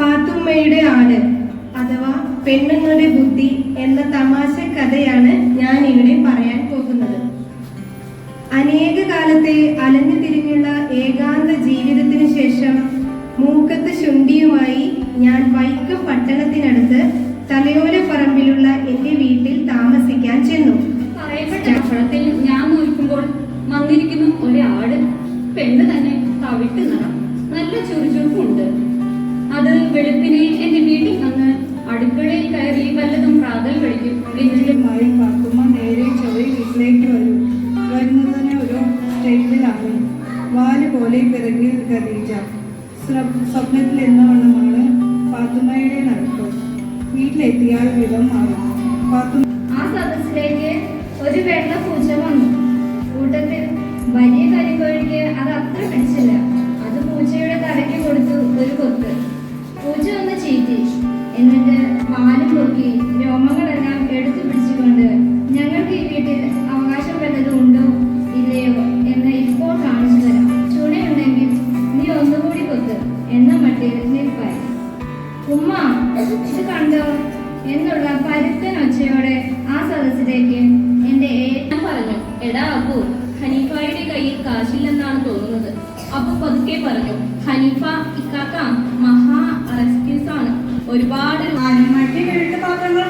പാത്തുമ്മയുടെ ആട് അഥവാ പെണ്ണുങ്ങളുടെ ബുദ്ധി എന്ന തമാശ കഥയാണ് ഞാൻ ഇവിടെ പറയാൻ പോകുന്നത്. അനേക കാലത്തെ അലഞ്ഞു തിരിഞ്ഞുള്ള ഏകാന്ത ജീവിതത്തിന് ശേഷം മൂക്കത്ത് ശുണ്ടിയുമായി ഞാൻ വൈക്കം പട്ടണത്തിനടുത്ത് തലയോല പറമ്പിലുള്ള എന്റെ വീട്ടിൽ താമസിക്കാൻ ചെന്നു. അപ്പഴത്തിൽ ഞാൻ നോക്കുമ്പോൾ വന്നിരിക്കുന്ന ഒരാട് പെണ്ണ് തന്നെ തവിട്ട് നിറം. നല്ല ചുറുചുറുക്കുണ്ട് അത് വെളുപ്പിനെ എന്റെ വീട്ടിൽ വന്ന് അടുക്കളയിൽ കയറി വല്ലതും പ്രാതൽ കഴിക്കും. എന്നിട്ട് മഴ പാർക്കുമ്പോൾ നേരെ ചൊവ്വ വീട്ടിലേക്ക് വരും. വരുന്നതിന് ഒരു സ്റ്റേറ്റിലാണ് വാൽ പോലെ പിറകിൽ ഖദീജ. സ്വ- സ്വപ്നത്തിൽ എന്നവണ്ണമാണ് പാത്തുമ്മയുടെ നടക്കും. വീട്ടിലെത്തിയാൽ വിധം മാറും. പാത്തുമ്മ ആ സദസ്സിലേക്ക് ഒരു വെള്ള പൂച്ച വന്നു. കൂട്ടത്തിൽ വലിയ കരിക്കോഴിക്ക് അത് അത്ര പിടിച്ചില്ല. എന്നിട്ട് പാൽ പൊക്കി രോമങ്ങളെല്ലാം എടുത്തു പിടിച്ചുകൊണ്ട് ഞങ്ങൾക്ക് ഈ വീട്ടിൽ അവകാശം വല്ലതും ഉണ്ടോ? ഇല്ലയോ എന്ന് ഇപ്പോൾ കാണിച്ചു തരാം. ചുണയുണ്ടെങ്കിൽ നീ ഒന്നുകൂടി കൊത്ത് എന്ന മട്ടിൽ നിൽപ്പായി. ഉമ്മ ഇത് കണ്ടോ? എന്നുള്ള പരുത്തൻ ഒച്ചയോടെ ആ സദസ്സിലേക്ക് എന്റെ ഏറ്റവും പറഞ്ഞു എടാ അബു ഹനീഫയുടെ കയ്യിൽ കാശില്ലെന്നാണ് തോന്നുന്നത്. അപ്പൊ പതുക്കെ പറഞ്ഞു ഹനീഫ ഇക്കാക്ക മഹാ ഒരുപാട് മറ്റു വീട്ടു പാത്രങ്ങൾ